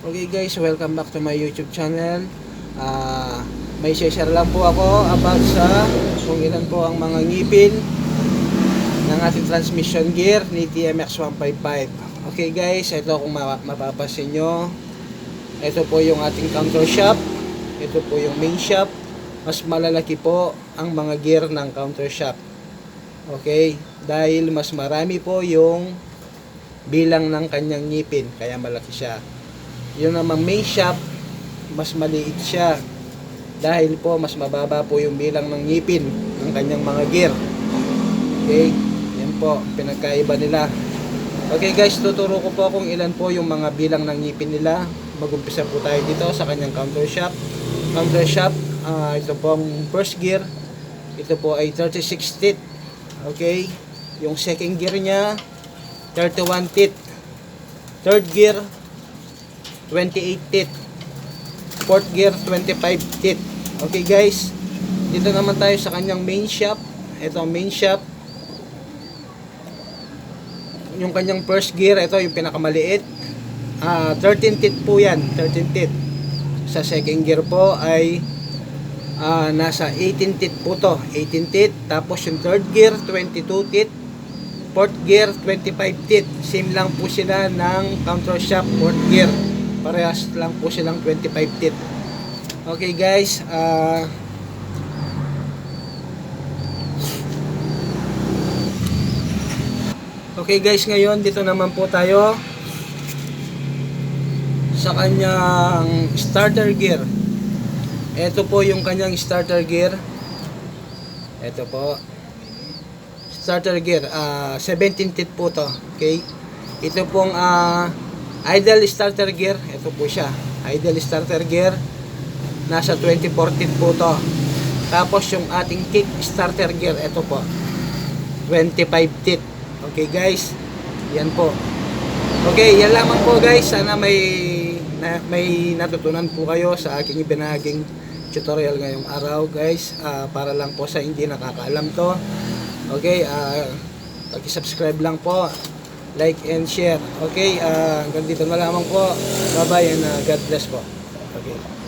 Okay guys, welcome back to my YouTube channel. Ah, may share lang po ako about sa kung ilan po ang mga ngipin ng ating transmission gear ni TMX 155. Okay guys, ito kung ma- mapapasin nyo. Ito po yung ating counter shop. Ito po yung main shop. Mas malalaki po ang mga gear ng counter shop. Okay? Dahil mas marami po yung bilang ng kanyang ngipin. Kaya malaki siya. Yung namang main shop, mas maliit siya. Dahil po, mas mababa po yung bilang ng ngipin ng kanyang mga gear. Okay? Yan po, pinagkaiba nila. Okay guys, tuturo ko po kung ilan po yung mga bilang ng ngipin nila. Magumpisa po tayo dito sa kanyang counter shop. Counter shop, ah, ito po ang first gear. Ito po ay 36 teeth. Okay? Yung second gear niya, 31 teeth. Third gear, 28 teeth. Fourth gear, 25 teeth. Okay guys, dito naman tayo sa kanyang main shop. Ito ang main shop. Yung kanyang first gear, ito yung pinakamaliit. Ah, 13 teeth po yan, 13 teeth. Sa second gear po ay ah, nasa 18 teeth po to, 18 teeth. Tapos yung third gear, 22 teeth. Fourth gear, 25 teeth. Same lang po sila ng counter shop fourth gear. Parehas lang po silang 25 teeth. Okay guys, ah Okay guys, ngayon dito naman po tayo sa kanyang starter gear. Ito po yung kanyang starter gear. Ito po. Starter gear, ah 17 teeth po to. Okay? Ito pong ah idle starter gear. Ito po siya. Idle starter gear. Nasa 24 teeth po to. Tapos yung ating kick starter gear, ito po. 25 teeth. Okay guys? Yan po. Okay, yan lamang po guys. Sana may na, may natutunan po kayo sa aking ibinahaging tutorial ngayong araw guys. Ah, para lang po sa hindi nakakaalam to. Okay, ah pag-subscribe lang po. Like and share. Okay, ah hanggang dito na lamang po. Bye-bye and ah, God bless po. Okay.